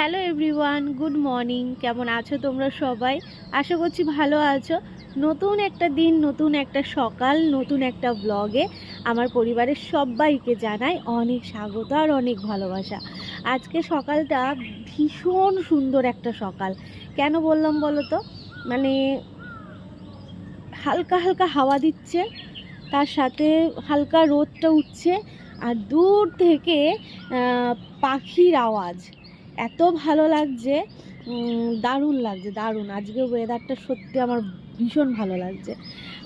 Hello everyone, good morning. কেমন আছো তোমরা সবাই? আশা করছি ভালো আছো। নতুন একটা দিন, নতুন একটা সকাল, নতুন একটা ব্লগে আমার পরিবারের সবাইকে জানাই অনেক স্বাগত আর অনেক ভালোবাসা। আজকে সকালটা ভীষণ সুন্দর একটা সকাল। কেন বললাম বলো তো মানে হালকা হালকা হাওয়া দিচ্ছে, তার সাথে হালকা রোদটা উঠছে, আর দূর থেকে পাখির আওয়াজ। এত ভালো লাগছে দারুণ লাগছে, দারুণ। আজকে ওয়েদারটা সত্যি আমার ভীষণ ভালো লাগছে।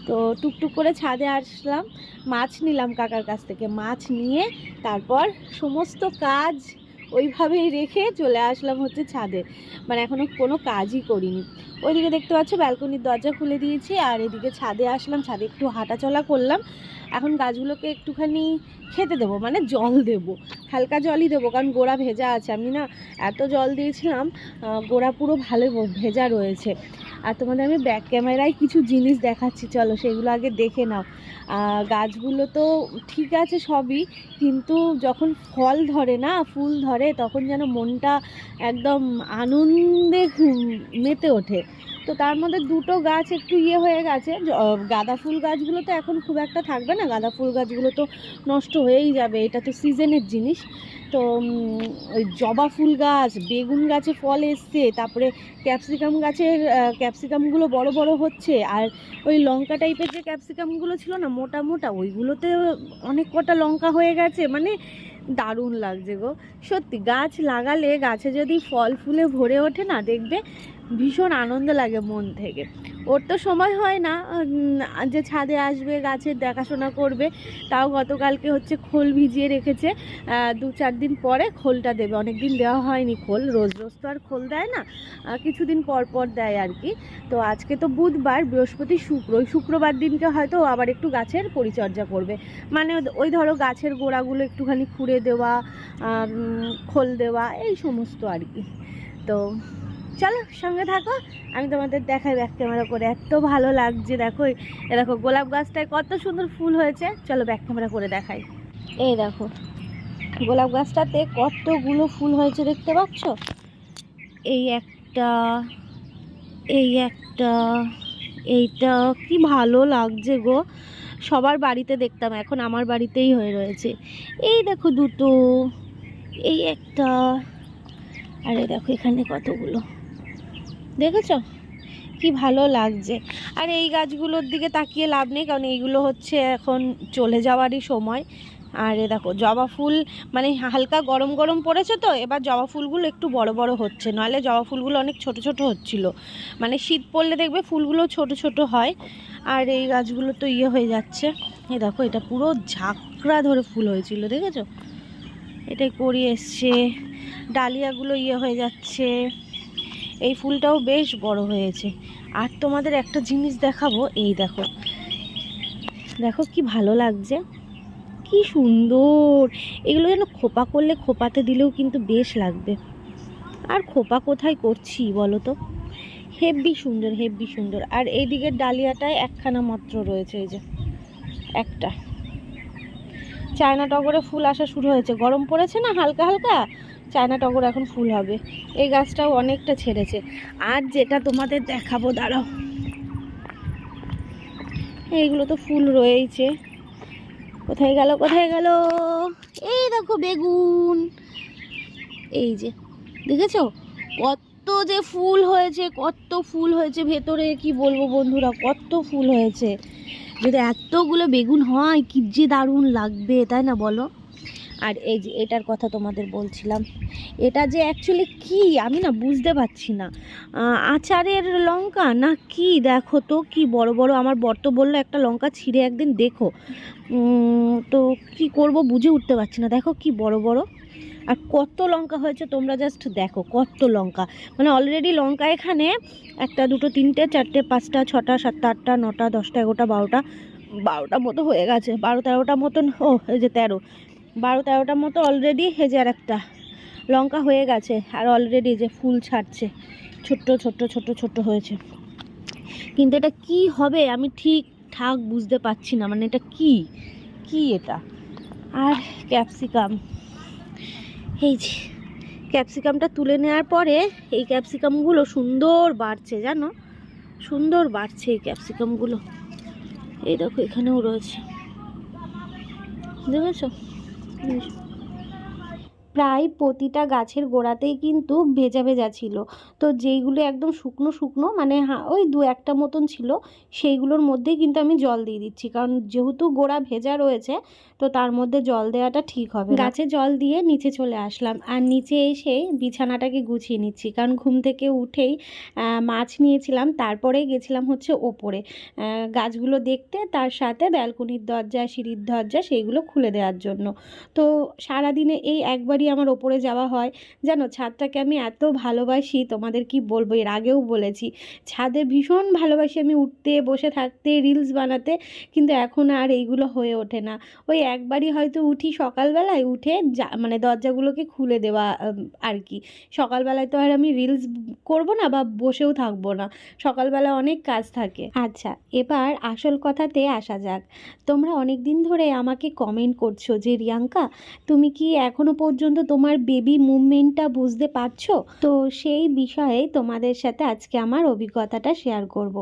তো টুকটুক করে ছাদে আসলাম, মাছ নিলাম কাকার কাছ থেকে। মাছ নিয়ে তারপর সমস্ত কাজ ওইভাবেই রেখে চলে আসলাম হচ্ছে ছাদে। মানে এখনও কোনো কাজই করিনি। ওইদিকে দেখতে পাচ্ছ ব্যালকনির দরজা খুলে দিয়েছি, আর এদিকে ছাদে আসলাম, ছাদে একটু হাঁটাচলা করলাম। এখন গাছগুলোকে একটুখানি খেতে দেবো মানে জল দেবো, হালকা জলই দেবো, কারণ গোড়া ভেজা আছে। আমি না এত জল দিয়েছিলাম গোড়া পুরো ভালো ভেজা রয়েছে। আর তোমাদের আমি ব্যাক ক্যামেরায় কিছু জিনিস দেখাচ্ছি, চলো সেগুলো আগে দেখে নাও। গাছগুলো তো ঠিক আছে সবই, কিন্তু যখন ফল ধরে না, ফুল ধরে, তখন যেন মনটা একদম আনন্দে মেতে ওঠে। তো তার মধ্যে দুটো গাছ একটু ইয়ে হয়ে গেছে। গাঁদা ফুল গাছগুলো তো এখন খুব একটা থাকবে না। গাঁদা ফুল গাছগুলো তো নষ্ট হয়েই যাবে। এটা তো সিজনের জিনিস। তো ওই জবা ফুল গাছ, বেগুন গাছে ফল এসছে, তারপরে ক্যাপসিকাম গাছের ক্যাপসিকামগুলো বড় বড় হচ্ছে। আর ওই লঙ্কা টাইপের যে ক্যাপসিকামগুলো ছিল না, মোটা মোটা, ওইগুলোতে অনেক কটা লঙ্কা হয়ে গেছে। মানে দারুণ লাগছে গো। সত্যি, গাছ লাগালে গাছে যদি ফল ফুলে ভরে ওঠে না, দেখবে ভীষণ আনন্দ লাগে মন থেকে। ওর তো সময় হয় না যে ছাদে আসবে গাছের দেখাশোনা করবে, তাও গতকালকে হচ্ছে খোল ভিজিয়ে রেখেছে। দু চার দিন পরে খোলটা দেবে। অনেক দিন দেওয়া হয়নি খোল, রোজ রোজ তো আর খোল দেয় না কিছুদিন পর পর দেয় আর কি। তো আজকে তো বুধবার, বৃহস্পতি শুক্র, ওই শুক্রবার দিনকে হয়তো আবার একটু গাছের পরিচর্যা করবে। মানে ওই ধরো গাছের গোড়াগুলো একটুখানি খুঁড়ে দেওয়া খোল দেওয়া, এই সমস্ত আর কি। তো চলো সঙ্গে থাকো, আমি তোমাদের দেখাই ব্যাক ক্যামেরা করে। এত ভালো লাগছে, দেখো এ দেখো গোলাপ গাছটায় কত সুন্দর ফুল হয়েছে। চলো ব্যাক ক্যামেরা করে দেখাই। এই দেখো, গোলাপ গাছটাতে কতগুলো ফুল হয়েছে দেখতে পাচ্ছ? এই একটা এই একটা, এইটা কি ভালো লাগছে গো। সবার বাড়িতে দেখতাম, এখন আমার বাড়িতেই হয়ে রয়েছে। এই দেখো দুটো, এই একটা, আরে দেখো এখানে কতগুলো। দেখেছ? কি ভালো লাগছে। আর এই গাছগুলোর দিকে তাকিয়ে লাভ নেই, কারণ এইগুলো হচ্ছে এখন চলে যাওয়ারই সময়। আর এ দেখো, জবা ফুল মানে হালকা গরম গরম পড়েছে তো, এবার জবা ফুলগুলো একটু বড় বড় হচ্ছে। নাহলে জবা ফুলগুলো অনেক ছোট ছোট হচ্ছিল। মানে শীত পড়লে দেখবে ফুলগুলো ছোট ছোট হয়। আর এই গাছগুলো তো ইয়ে হয়ে যাচ্ছে। এ দেখো, এটা পুরো ঝাঁকড়া ধরে ফুল হয়েছিল, দেখেছ? এটাই করি এসছে। ডালিয়াগুলো ইয়ে হয়ে যাচ্ছে। এই ফুলটাও বেশ বড় হয়েছে। আর তোমাদের একটা জিনিস দেখাবো, এই দেখো। দেখো কি ভালো লাগছে। কি সুন্দর! এগুলো যেন খোপা করলে খোপাতে দিলেও কিন্তু বেশ লাগবে। আর খোপা কোথায় করছি বলো তো? হেব্বি সুন্দর হেব্বি সুন্দর। আর এই দিকের ডালিয়াটায় একখানা মাত্র রয়েছে এই যে, একটা। চায়না টগরে ফুল আসা শুরু হয়েছে। গরম পড়েছে না হালকা হালকা? চায়না টগর এখন ফুল হবে। এই গাছটাও অনেকটা ছেড়েছে। আর যেটা তোমাদের দেখাবো, দাঁড়াও। এইগুলো তো ফুল রয়েইছে। কোথায় গেল কোথায় গেল? এই দেখো বেগুন। এই যে, দেখেছ? কত যে ফুল হয়েছে, কত ফুল হয়েছে ভেতরে, কি বলব বন্ধুরা, কত ফুল হয়েছে। যদি এতগুলো বেগুন হয়, কি যে দারুণ লাগবে, তাই না বলো? আর এই যে এটার কথা তোমাদের বলছিলাম, এটা যে অ্যাকচুয়ালি কি? আমি না বুঝতে পারছি না। আচারের লঙ্কা না কি? দেখো তো কি বড় বড়, আমার বর তো বলল একটা লঙ্কা ছিঁড়ে একদিন দেখো। তো কি করব বুঝে উঠতে পারছি না। দেখো কি বড় বড়। আর কত লঙ্কা হয়েছে তোমরা জাস্ট দেখো, কত লঙ্কা। মানে অলরেডি লঙ্কা এখানে একটা, দুটো, তিনটে, চারটে, পাঁচটা, ছটা, সাতটা, আটটা, নটা, দশটা, এগারোটা, বারোটা বারোটা মতো হয়ে গেছে। বারো তেরোটা মতন, ও, এই যে তেরো। বারো তেরোটার মতো অলরেডি হেজে আর একটা লঙ্কা হয়ে গেছে আর অলরেডি যে ফুল ছাড়ছে, ছোট্ট ছোট্ট ছোট্ট ছোট্ট হয়েছে। কিন্তু এটা কি হবে আমি ঠিক ঠাক বুঝতে পারছি না মানে এটা কি? কি এটা? আর ক্যাপসিকাম। এই যে, ক্যাপসিকামটা তুলে নেওয়ার পরে এই ক্যাপসিকামগুলো সুন্দর বাড়ছে, জানো? সুন্দর বাড়ছে এই ক্যাপসিকামগুলো। এই দেখো এখানেও রয়েছে। দেখেছ বেশ। প্রায় প্রতিটা গাছের গোড়াতেই কিন্তু ভেজা ভেজা ছিল। তো যেইগুলো একদম শুকনো শুকনো মানে ওই দু একটা মতন ছিল, সেইগুলোর মধ্যেই কিন্তু আমি জল দিয়ে দিচ্ছি। কারণ যেহেতু গোড়া ভেজা রয়েছে, তো তার মধ্যে জল দেওয়াটা ঠিক হবে গাছে জল দিয়ে নিচে চলে আসলাম। আর নিচে এসে বিছানাটাকে গুছিয়ে নিচ্ছি। কারণ ঘুম থেকে উঠেই মাছ নিয়েছিলাম, তারপরে গেছিলাম হচ্ছে ওপরে। গাছগুলো দেখতে, তার সাথে ব্যালকনির দরজা, সিঁড়ির দরজা, সেইগুলো খুলে দেওয়ার জন্য। তো সারাদিনে এই একবারই আমার ওপরে যাওয়া হয়। জানো, ছাদটাকে আমি এত ভালোবাসি, তোমাদের কি বলব? এর আগেও বলেছি। ছাদে ভীষণ ভালোবাসি আমি উঠতে, বসে থাকতে, রিলস বানাতে, কিন্তু এখন আর এইগুলো হয়ে ওঠে না। ওই একবারই হয়তো উঠি সকালবেলায়, উঠে যা মানে দরজাগুলোকে খুলে দেওয়া আর কি। সকালবেলায় তো আর আমি রিলস করব না বা বসেও থাকব না। সকালবেলা অনেক কাজ থাকে। আচ্ছা এবার আসল কথাতে আসা যাক। তোমরা অনেক দিন ধরে আমাকে কমেন্ট করছ যে, রিয়াঙ্কা, তুমি কি এখনও পর্যন্ত তোমার বেবি মুভমেন্টটা বুঝতে পারছ? তো সেই বিষয়ে তোমাদের সাথে আজকে আমার অভিজ্ঞতাটা শেয়ার করব।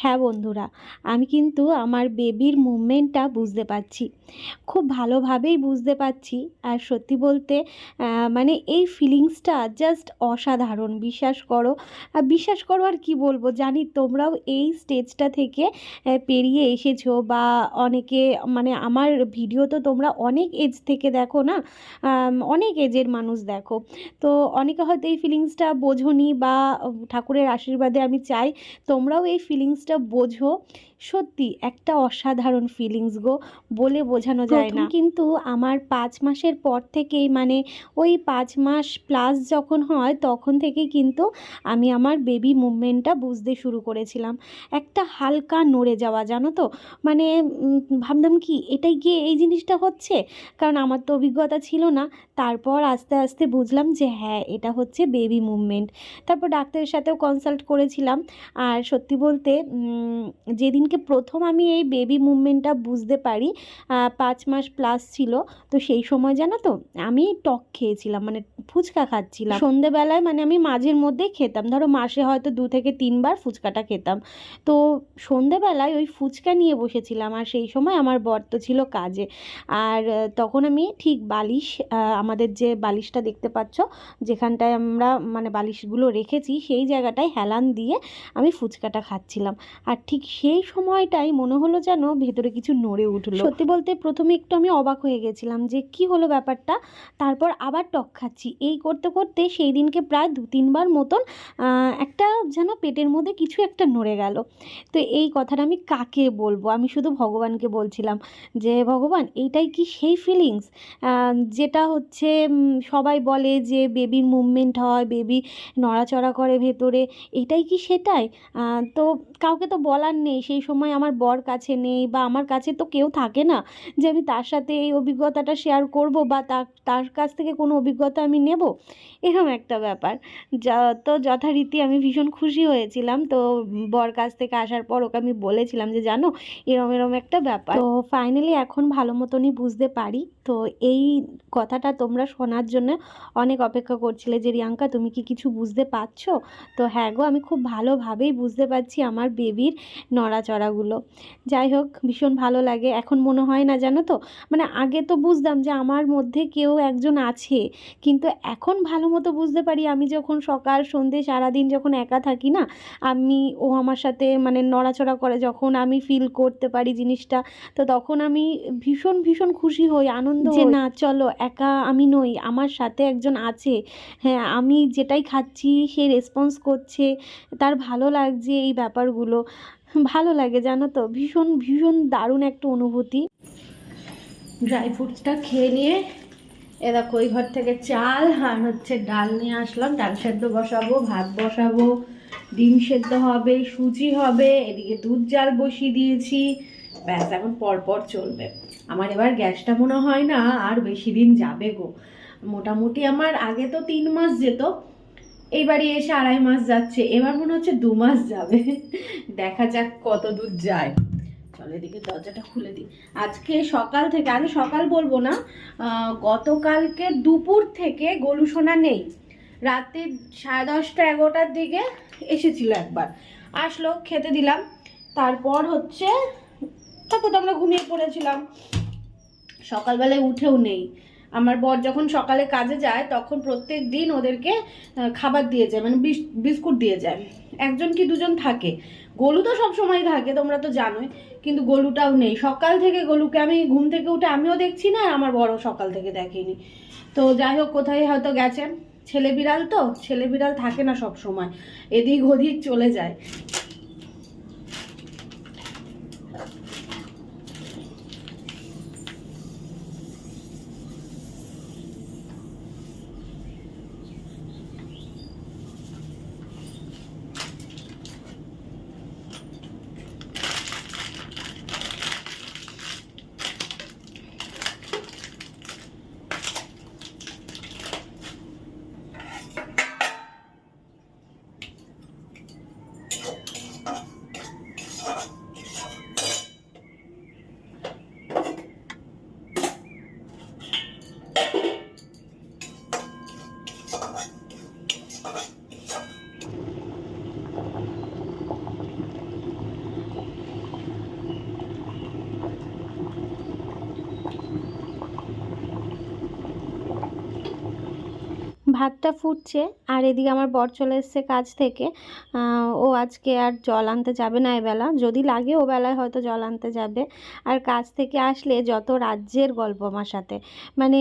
হ্যাঁ বন্ধুরা, আমি কিন্তু আমার বেবির মুভমেন্টটা বুঝতে পারছি। খুব ভালোভাবেই বুঝতে পারছি আর সত্যি বলতে মানে এই ফিলিংসটা জাস্ট অসাধারণ। বিশ্বাস করো বিশ্বাস করো আর কি বলব? জানি তোমরাও এই স্টেজটা থেকে পেরিয়ে এসেছ বা অনেকে মানে আমার ভিডিও তো তোমরা অনেক এজ থেকে দেখো না? অনেক এজের মানুষ দেখো। তো অনেকে হয়তো এই ফিলিংসটা বোঝোনি বা ঠাকুরের আশীর্বাদে আমি চাই, তোমরাও এই ফিলিংসটা বোঝো। সত্যি একটা অসাধারণ ফিলিংস গো বলে বোঝানো যায় না। কিন্তু আমার পাঁচ মাসের পর থেকেই মানে ওই পাঁচ মাস প্লাস যখন হয় তখন থেকেই কিন্তু আমি আমার বেবি মুভমেন্টটা বুঝতে শুরু করেছিলাম। একটা হালকা নড়ে যাওয়া জানো তো? মানে ভাবলাম কি এটাই গিয়ে এই জিনিসটা হচ্ছে? কারণ আমার তো অভিজ্ঞতা ছিল না। তারপর আস্তে আস্তে বুঝলাম যে হ্যাঁ এটা হচ্ছে বেবি মুভমেন্ট তারপর ডাক্তারের সাথেও কনসাল্ট করেছিলাম। আর সত্যি বলতে উম, যেদিনকে প্রথম আমি এই বেবি মুভমেন্টটা বুঝতে পারি পাঁচ মাস প্লাস ছিল। তো সেই সময় জানো তো, আমি টক খেয়েছিলাম মানে ফুচকা খাচ্ছিলাম। সন্ধেবেলায় মানে আমি মাঝের মধ্যেই খেতাম। ধরো মাসে হয়তো দু থেকে তিনবার ফুচকাটা খেতাম। তো সন্ধেবেলায় ওই ফুচকা নিয়ে বসেছিলাম, আর সেই সময় আমার বর তো ছিল কাজে। আর তখন আমি ঠিক বালিশ আমাদের যে বালিশটা দেখতে পাচ্ছ, যেখানটায় আমরা মানে বালিশগুলো রেখেছি, সেই জায়গাটায় হেলান দিয়ে আমি ফুচকাটা খাচ্ছিলাম। আর ঠিক সেই সময়টাই মনে হলো যেন ভেতরে কিছু নড়ে উঠল। সত্যি বলতে প্রথমে একটু আমি অবাক হয়ে গেছিলাম যে কি হলো ব্যাপারটা। তারপর আবার টক খাচ্ছি। এই করতে করতে সেই দিনকে প্রায় দু তিনবার মতন একটা যেন পেটের মধ্যে কিছু একটা নড়ে গেল। তো এই কথাটা আমি কাকে বলব? আমি শুধু ভগবানকে বলছিলাম যে, ভগবান, এইটাই কি সেই ফিলিংস যেটা হচ্ছে সবাই বলে যে বেবির মুভমেন্ট হয় বেবি নড়াচড়া করে ভেতরে। এটাই কি সেটাই? তো কাউকে তো বলার নেই। সেই সময় আমার বর কাছে নেই বা আমার কাছে তো কেউ থাকে না যে আমি তার সাথে এই অভিজ্ঞতাটা শেয়ার করব বা তার কাছ থেকে কোনো অভিজ্ঞতা আমি নেব? এরকম একটা ব্যাপার। তো যথারীতি আমি ভীষণ খুশি হয়েছিলাম। তো বর কাছ থেকে আসার পর ওকে আমি বলেছিলাম যে, জানো, এরম এরম একটা ব্যাপার। তো ফাইনালি এখন ভালো মতনই বুঝতে পারি। তো এই কথাটা তোমরা শোনার জন্য অনেক অপেক্ষা করছিলে যে, রিয়াঙ্কা, তুমি কি কিছু বুঝতে পারছ? তো হ্যাঁ গো, আমি খুব ভালোভাবেই বুঝতে পারছি আমার বেবির নড়াচড়াগুলো যাই হোক ভীষণ ভালো লাগে। এখন মনে হয় না জানো তো? মানে আগে তো বুঝতাম যে আমার মধ্যে কেউ একজন আছে কিন্তু এখন ভালো মতো বুঝতে পারি আমি যখন সকাল সন্ধে সারাদিন যখন একা থাকি না আমি ও আমার সাথে মানে নড়াচড়া করে যখন আমি ফিল করতে পারি জিনিসটা তো তখন আমি ভীষণ ভীষণ খুশি হই আনন্দ যে না চলো একা আমি নই আমার সাথে একজন আছে হ্যাঁ আমি যেটাই খাচ্ছি সে রেসপন্স করছে তার ভালো লাগছে এই ব্যাপারগুলো। ভালো লাগে, জানো তো? ভীষণ ভীষণ দারুণ একটা অনুভূতি। ড্রাই ফ্রুটসটা খেয়ে নিয়ে, এ দেখো, ওই ঘর থেকে চাল আর হচ্ছে ডাল নিয়ে আসলাম। ডাল সেদ্ধ বসাবো, ভাত বসাবো, ডিম সেদ্ধ হবে, সুজি হবে, এদিকে দুধ জাল বসিয়ে দিয়েছি। ব্যাস, এখন পরপর চলবে। আমার এবার গ্যাসটা মনে হয় না আর বেশি দিন যাবে গো। মোটামুটি আমার আগে তো তিন মাস যেত এইবারই এসে আড়াই মাস যাচ্ছে, এবার মনে হচ্ছে দু মাস যাবে। দেখা যাক কত দূর যায়। চলো এদিকে দরজাটা খুলে দিই। আজকে সকাল থেকে আজকে সকাল বলব না গতকালকে দুপুর থেকে গলু সোনা নেই। রাতে সাড়ে দশটা, এগারোটার দিকে এসেছিল একবার। আসলো, খেতে দিলাম। তারপর হচ্ছে, তারপর তো আমরা ঘুমিয়ে পড়েছিলাম। সকালবেলায় উঠেও নেই। আমার বর যখন সকালে কাজে যায়, তখন প্রত্যেক দিন ওদেরকে খাবার দিয়ে যায় মানে বিস- বিস্কুট দিয়ে যায়। একজন কি দুজন থাকে? গলু তো সব সময় থাকে, তোমরা তো জানোই, কিন্তু গলুটাও নেই। সকাল থেকে গলুকে আমি ঘুম থেকে উঠে আমিও দেখছি না আমার বড় সকাল থেকে দেখেনি। তো যাই হোক, কোথায় হয়তো গেছে। ছেলে বিড়াল তো, ছেলে বিড়াল থাকে না সব সময় এদিক ওদিক চলে যায়। ভাতটা ফুটছে আর এদিকে আমার বর চলে এসছে কাজ থেকে। ও আজকে আর জল আনতে যাবে না এবেলা। যদি লাগে ও বেলায় হয়তো জল আনতে যাবে। আর কাজ থেকে আসলে যত রাজ্যের গল্প আমার সাথে। মানে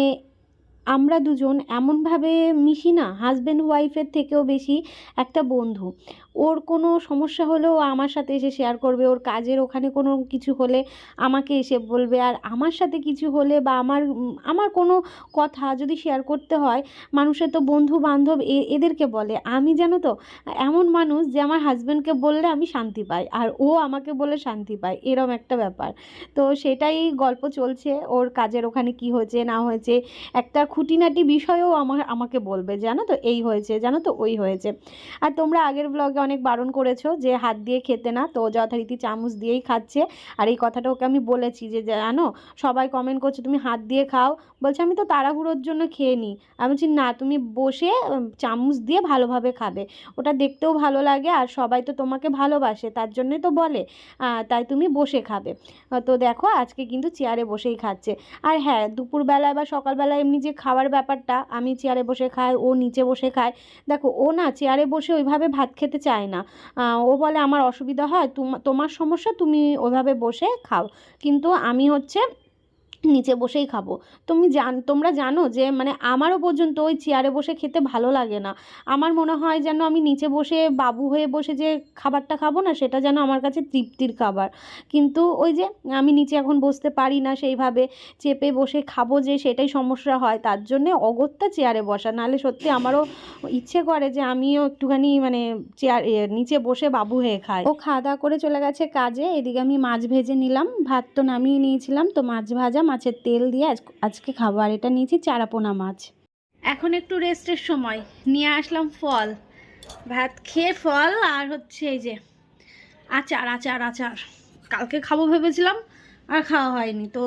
আমরা দুজন এমনভাবে মিশি না হাজব্যান্ড ওয়াইফের থেকেও বেশি একটা বন্ধু। ওর কোনো সমস্যা হলেও আমার সাথে এসে শেয়ার করবে, ওর কাজের ওখানে কোনো কিছু হলে আমাকে এসে বলবে। আর আমার সাথে কিছু হলে বা আমার আমার কোনো কথা যদি শেয়ার করতে হয়, মানুষের তো বন্ধু বান্ধব এদেরকে বলে। আমি জানো তো, এমন মানুষ যে আমার হাজব্যান্ডকে বললে আমি শান্তি পাই, আর ও আমাকে বলে শান্তি পায়। এরম একটা ব্যাপার। তো সেটাই গল্প চলছে, ওর কাজের ওখানে কি হয়েছে, না হয়েছে। একটা খুঁটিনাটি বিষয়ও আমার, আমাকে বলবে, জানো তো? এই হয়েছে, জানো তো? ওই হয়েছে। আর তোমরা আগের ব্লগে অনেক বারণ করেছ যে হাত দিয়ে খেতে না, তো যথারীতি চামচ দিয়েই খাচ্ছে। আর এই কথাটা ওকে আমি বলেছি যে জানো, সবাই কমেন্ট করছে, তুমি হাত দিয়ে খাও। বলছে, আমি তো তাড়াহুড়োর জন্য খেয়ে নিই আমি বলছি, না, তুমি বসে চামচ দিয়ে ভালোভাবে খাবে। ওটা দেখতেও ভালো লাগে আর সবাই তো তোমাকে ভালোবাসে, তার জন্যই তো বলে তাই তুমি বসে খাবে। তো দেখো, আজকে কিন্তু চেয়ারে বসেই খাচ্ছে। আর হ্যাঁ দুপুরবেলায় বা সকালবেলায় এমনি যে খাওয়ার ব্যাপারটা, আমি চেয়ারে বসে খাই, ও নিচে বসে খায়। দেখো, ও না, চেয়ারে বসে ওইভাবে ভাত খেতে চায় না। ও বলে, আমার অসুবিধা হয় তোমার সমস্যা, তুমি ওভাবে বসে খাও। কিন্তু আমি হচ্ছে নিচে বসেই খাব। তুমি জান, তোমরা জানো যে মানে আমারও পর্যন্ত ওই চেয়ারে বসে খেতে ভালো লাগে না। আমার মনে হয় যেন আমি নিচে বসে বাবু হয়ে বসে যে খাবারটা খাব না, সেটা যেন আমার কাছে তৃপ্তির খাবার। কিন্তু ওই যে আমি নিচে এখন বসতে পারি না সেইভাবে, চেপে বসে খাব যে সেটাই সমস্যা হয়, তার জন্যে অগত্যা চেয়ারে বসা। নাহলে সত্যি আমারও ইচ্ছে করে যে আমিও একটুখানি মানে চেয়ার নিচে বসে বাবু হয়ে খাই। ও খাওয়া দাওয়া করে চলে গেছে কাজে, এদিকে আমি মাছ ভেজে নিলাম। ভাত তো নামিয়ে নিয়েছিলাম, তো মাছ ভাজা মাছের তেল দিয়ে আজ আজকে খাব আর এটা নিয়েছি চারাপোনা মাছ। এখন একটু রেস্টের সময়। নিয়ে আসলাম ফল। ভাত খেয়ে ফল আর হচ্ছে এই যে আচার আচার আচার। কালকে খাব ভেবেছিলাম, আর খাওয়া হয়নি। তো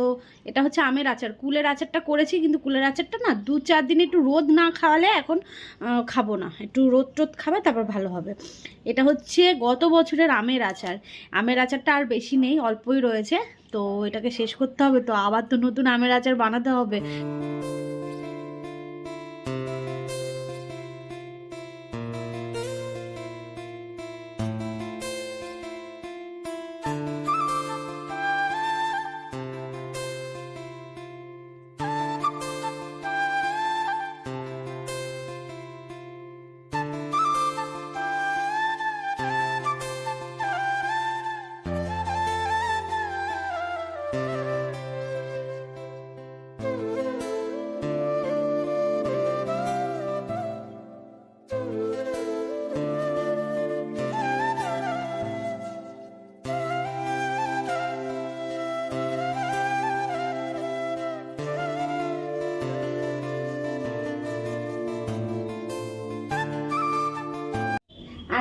এটা হচ্ছে আমের আচার। কুলের আচারটা করেছি, কিন্তু কুলের আচারটা না দু চার দিন একটু রোদ না খাওয়ালে এখন খাব না। একটু রোদ টোদ খাবে, তারপর ভালো হবে। এটা হচ্ছে গত বছরের আমের আচার। আমের আচারটা আর বেশি নেই, অল্পই রয়েছে। তো এটাকে শেষ করতে হবে তো আবার তো নতুন আমের আচার বানাতে হবে।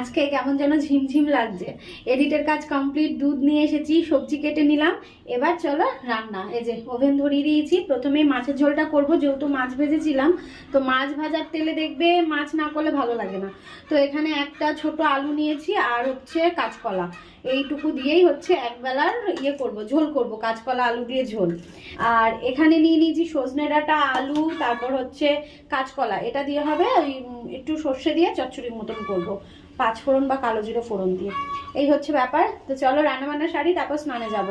আজকে কেমন যেন ঝিমঝিম লাগছে। এডিটের কাজ কমপ্লিট, দুধ নিয়ে এসেছি, সবজি কেটে নিলাম। এবার চলো রান্না। এই যে ওভেন ধরিয়ে দিয়েছি, প্রথমে মাছের ঝোলটা করব, যেহেতু মাছ ভেজেছিলাম। তো মাছ ভাজার তেলে দেখবে মাছ না করলে ভালো লাগে না। তো এখানে একটা ছোট আলু নিয়েছি আর হচ্ছে কাঁচকলা। এইটুকু দিয়েই হচ্ছে একবেলার ইয়ে করব, ঝোল করব, কাঁচকলা, আলু দিয়ে ঝোল। আর এখানে নিয়ে নিয়েছি সজনে ডাঁটা, আলু, তারপর হচ্ছে কাঁচকলা। এটা দিয়ে হবে ওই একটু সর্ষে দিয়ে চচ্চড়ির মতন করব। পাঁচ ফোড়ন বা কালো জিরে ফোড়ন দিয়ে। এই হচ্ছে ব্যাপার। তো চলো রান্নাবান্না সারি, তারপর স্নানে যাব।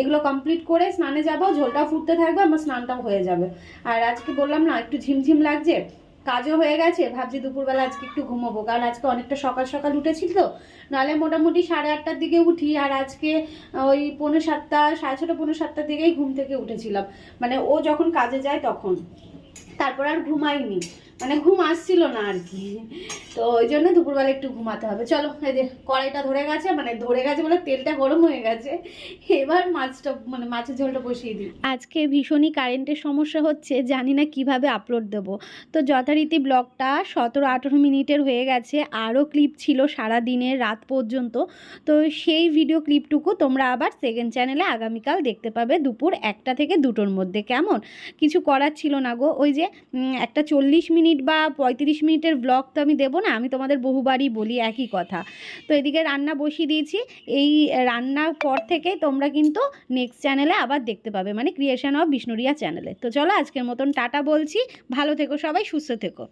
এগুলো কমপ্লিট করে স্নানে যাব ঝোলটা ফুটতে থাকবে, আমার স্নানটাও হয়ে যাবে। আর আজকে বললাম না, একটু ঝিমঝিম লাগছে, কাজও হয়ে গেছে, ভাবছি দুপুরবেলা আজকে একটু ঘুমাবো, কারণ আজকে অনেকটা সকাল সকাল উঠেছি তো নাহলে মোটামুটি সাড়ে আটটার দিকে উঠি, আর আজকে ওই পৌনে সাতটা, সাড়ে ছটা, পৌনে সাতটার দিকেই ঘুম থেকে উঠেছিলাম। মানে ও যখন কাজে যায় তখন। তারপর আর ঘুমাইনি। মানে ঘুম আসছিল না আর কি। তো ওই জন্য দুপুরবেলা একটু ঘুমাতে হবে। চলো, এই যে কড়াইটা ধরে গেছে মানে ধরে গেছে বলে তেলটা গরম হয়ে গেছে। এবার মাছটা মানে মাছের ঝোলটা বসিয়ে দিই। আজকে ভীষণই কারেন্টের সমস্যা হচ্ছে, জানি না কীভাবে আপলোড দেব। তো যথারীতি ব্লগটা সতেরো আঠেরো মিনিটের হয়ে গেছে। আরও ক্লিপ ছিল সারা দিনের রাত পর্যন্ত। তো সেই ভিডিও ক্লিপটুকু তোমরা আবার সেকেন্ড চ্যানেলে আগামীকাল দেখতে পাবে দুপুর একটা থেকে দুটোর মধ্যে। কেমন? কিছু করার ছিল না গো। ওই যে একটা চল্লিশ মিনিট বা পঁয়ত্রিশ মিনিটের ব্লগ তো আমি দেবো না, আমি তোমাদের বহুবারই বলি একই কথা। তো এদিকে রান্না বসিয়ে দিয়েছি, এই রান্নার পর থেকে তোমরা কিন্তু নেক্সট চ্যানেলে আবার দেখতে পাবে মানে ক্রিয়েশন অফ বিষ্ণুরিয়া চ্যানেলে তো চলো আজকের মতন টাটা বলছি, ভালো থেকো সবাই, সুস্থ থেকো।